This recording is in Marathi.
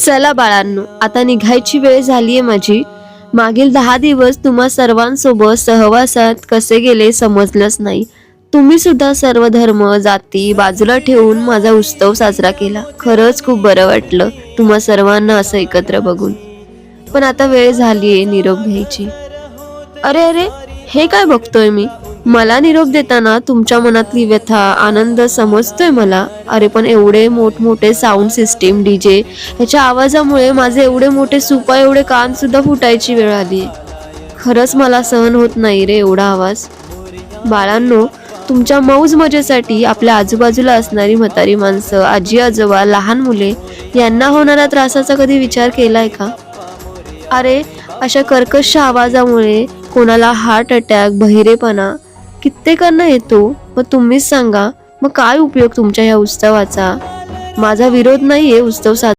चला बाळांनो आता निघायची वेळ झालीये माझी. मागील दहा दिवस तुम्हा सर्वांसोबत सहवासात कसे गेले समजलंच नाही. तुम्ही सुद्धा सर्व धर्म जाती बाजूला ठेवून माझा उत्सव साजरा केला. खरंच खूप बरं वाटलं तुम्हा सर्वांना असं एकत्र बघून. पण आता वेळ झालीये निरोप घ्यायची. अरे अरे हे काय बघतोय मी? मला निरोप देताना तुमच्या मनातली व्यथा आनंद समजतोय मला. अरे पण एवढे मोठमोठे साऊंड सिस्टीम डीजे ह्याच्या आवाजामुळे माझे एवढे मोठे सुपा एवढे कान सुद्धा फुटायची वेळ आली. खरंच मला सहन होत नाही रे एवढा आवाज. बाळांनो तुमच्या मौज मजेसाठी आपल्या आजूबाजूला असणारी म्हातारी माणसं आजी आजोबा लहान मुले यांना होणाऱ्या त्रासाचा कधी विचार केलाय का? अरे अशा कर्कश आवाजामुळे कोणाला हार्ट अटॅक बहिरेपणा कित्येकांना येतो मग तुम्हीच सांगा मग काय उपयोग तुमच्या ह्या उत्सवाचा? माझा विरोध नाहीये उत्सव साजरा